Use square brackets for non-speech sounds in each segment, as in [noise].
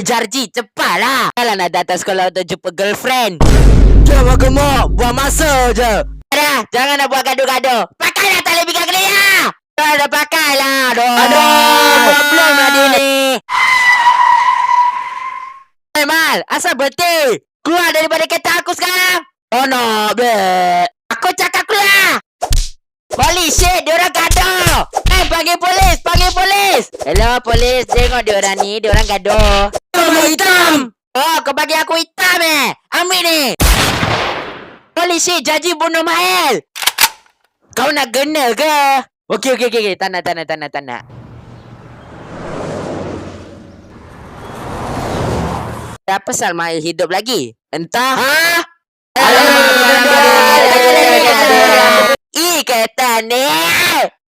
Jarji, cepatlah. Kalau nak datang sekolah untuk jumpa girlfriend. Jangan gemuk, buang masa je. Dah, jangan nak buat gaduh-gaduh. Pakailah tali pinggang kelia. Dah, dah pakailah. Aduh, Aduh belum lah dia ni. Hey Mal, asal berhenti? Keluar daripada kereta aku sekarang. Oh no, be. Aku cakap keluar. Polis, shit, dia orang gaduh. Eh, panggil polis, panggil polis. Hello, polis. Tengok dia orang ni, dia orang gaduh. Kamu hitam. Oh, kau bagi aku hitam eh. Ambil ni. Polis, shit, janji bunuh Mael. Kau nak kena ke? Okey, okey, okey. okey. Tak nak, tak nak, tak nak, tak nak. Apa pasal Mael hidup lagi? Entah. Ha? Ih, kereta ni.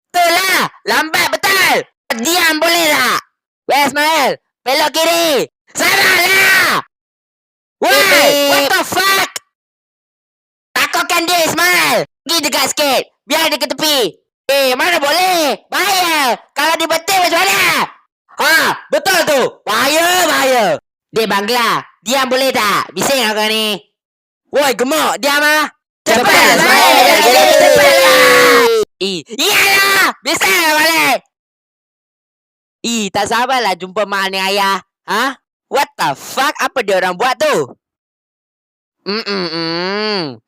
Itulah. Lambat betul. Diam boleh tak? Where's Mael? Belok kiri. Sabarlah. Why? What the fuck? Takutkan dia, Ismail. Pergi dekat sikit. Biar dia ke tepi. Eh, mana boleh? Bahaya. Kalau dia betul macam mana? Ha, betul tu. Bahaya, bahaya. Dia Bangla. Diam boleh tak? Bising aku ni. Woi, gemuk. Diam ah. Cepat, Ismail. Cepatlah. Eh, iyalah. Bising lah balik. Ih, tak sabarlah jumpa mak ni ayah. Ha? What the fuck? Apa dia orang buat tu? Mm mm.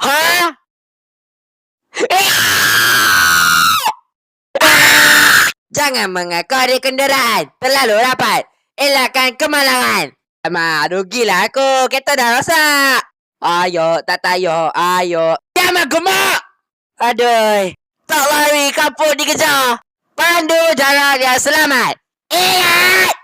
Ha? [laughs] Jangan mengakau di kenderaan. Terlalu rapat. Elakkan kemalangan. Mak, rugilah aku. Kereta dah rosak. Ayo, tak tayo. Ayo. Jangan gemuk. Aduh. Tak lari kapur dikejar. Pandu jalan yang selamat. Ingat!